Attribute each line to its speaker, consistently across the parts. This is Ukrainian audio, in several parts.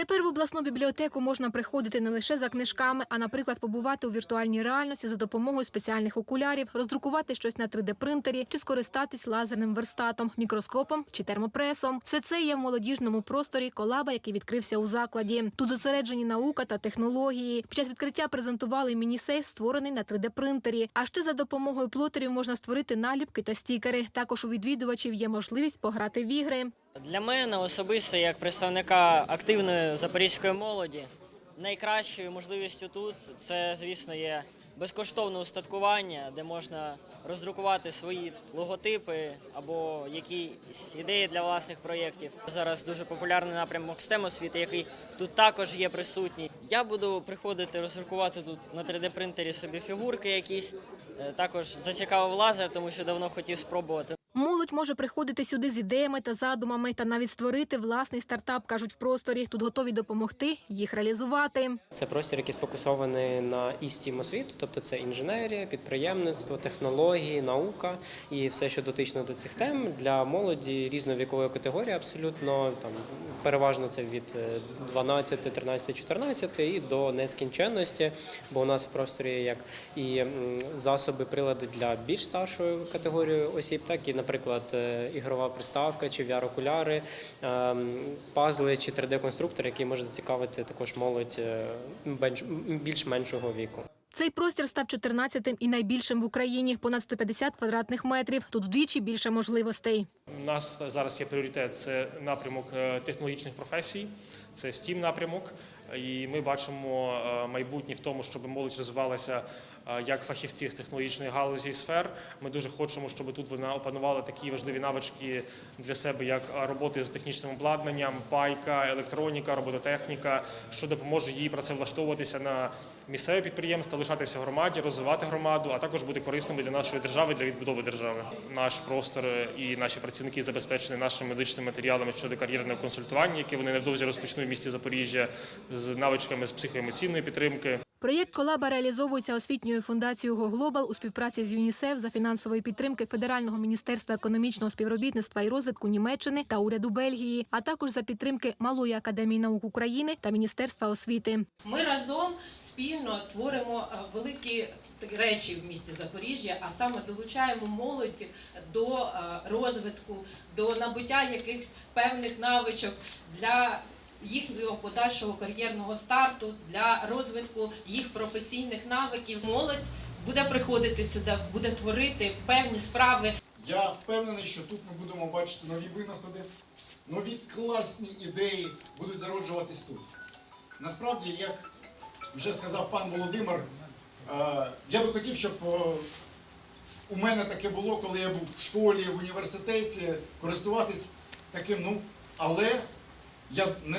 Speaker 1: Тепер в обласну бібліотеку можна приходити не лише за книжками, а, наприклад, побувати у віртуальній реальності за допомогою спеціальних окулярів, роздрукувати щось на 3D-принтері чи скористатись лазерним верстатом, мікроскопом чи термопресом. Все це є в молодіжному просторі колаба, який відкрився у закладі. Тут зосереджені наука та технології. Під час відкриття презентували міні-сейф, створений на 3D-принтері. А ще за допомогою плотерів можна створити наліпки та стікери. Також у відвідувачів є можливість пограти в ігри.
Speaker 2: Для мене особисто, як представника активної запорізької молоді, найкращою можливістю тут це, звісно, є безкоштовне устаткування, де можна роздрукувати свої логотипи або якісь ідеї для власних проєктів. Зараз дуже популярний напрямок STEM освіти, який тут також є присутній. Я буду приходити роздрукувати тут на 3D-принтері собі фігурки якісь. Е, Також зацікавив лазер, тому що давно хотів спробувати.
Speaker 1: Молодь може приходити сюди з ідеями та задумами та навіть створити власний стартап, кажуть в просторі. Тут готові допомогти їх реалізувати.
Speaker 3: Це простір, який сфокусований на істім освіту, тобто це інженерія, підприємництво, технології, наука і все, що дотично до цих тем для молоді різної вікової категорії, абсолютно там переважно це від е, 12, 13, 14 і до нескінченності. Бо у нас в просторі як і засоби, прилади для більш старшої категорії осіб, так і, наприклад, е, ігрова приставка чи VR-окуляри, ем, пазли чи 3D-конструктор, який може зацікавити також молодь е, більш меншого віку.
Speaker 1: Цей простір став 14-тим і найбільшим в Україні. Понад 150 квадратних метрів. Тут вдвічі більше можливостей.
Speaker 4: У нас зараз є пріоритет це напрямок е, технологічних професій, це STEAM напрямок. І ми бачимо майбутнє в тому, щоб молодь розвивалася як фахівці з технологічної галузі і сфер. Ми дуже хочемо, щоб тут вона опанувала такі важливі навички для себе, як е, роботи з технічним обладнанням, пайка, електроніка, робототехніка, що допоможе їй працевлаштовуватися на місцеве підприємство, лишатися в громаді, розвивати громаду, а також бути корисними для нашої держави, для відбудови держави. Наш простор е, і наші працівники забезпечені нашими медичними матеріалами щодо кар'єрного консультування, які вони невдовзі розпочнуть в місті Запоріжжя з навичками з психоемоційної підтримки.
Speaker 1: Проєкт колаба реалізовується освітньою фундацією «Гоглобал» у співпраці з ЮНІСЕФ за фінансової підтримки Федерального міністерства економічного співробітництва і розвитку Німеччини та уряду Бельгії, а також за підтримки Малої академії наук України та Міністерства освіти.
Speaker 5: Ми разом спільно творимо е, великі речі в місті Запоріжжя, а саме долучаємо молодь до е, розвитку, до набуття якихось певних навичок для їхнього подальшого кар'єрного старту, для розвитку їх професійних навиків. Молодь буде приходити сюди, буде творити певні справи,
Speaker 6: Я впевнений, що тут ми будемо бачити нові винаходи, нові класні ідеї будуть зароджуватись тут. Насправді, як вже сказав пан Володимир, е, я би хотів, щоб е, у мене таке було, коли я був в школі, в університеті, користуватись таким, ну, але я е,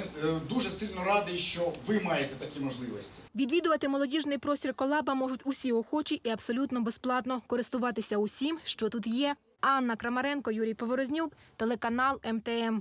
Speaker 6: дуже сильно радий, що ви маєте такі можливості.
Speaker 1: Відвідувати молодіжний простір колаба можуть усі охочі і абсолютно безплатно користуватися усім, що тут є. Анна Крамаренко, Юрій Поворознюк, телеканал МТМ.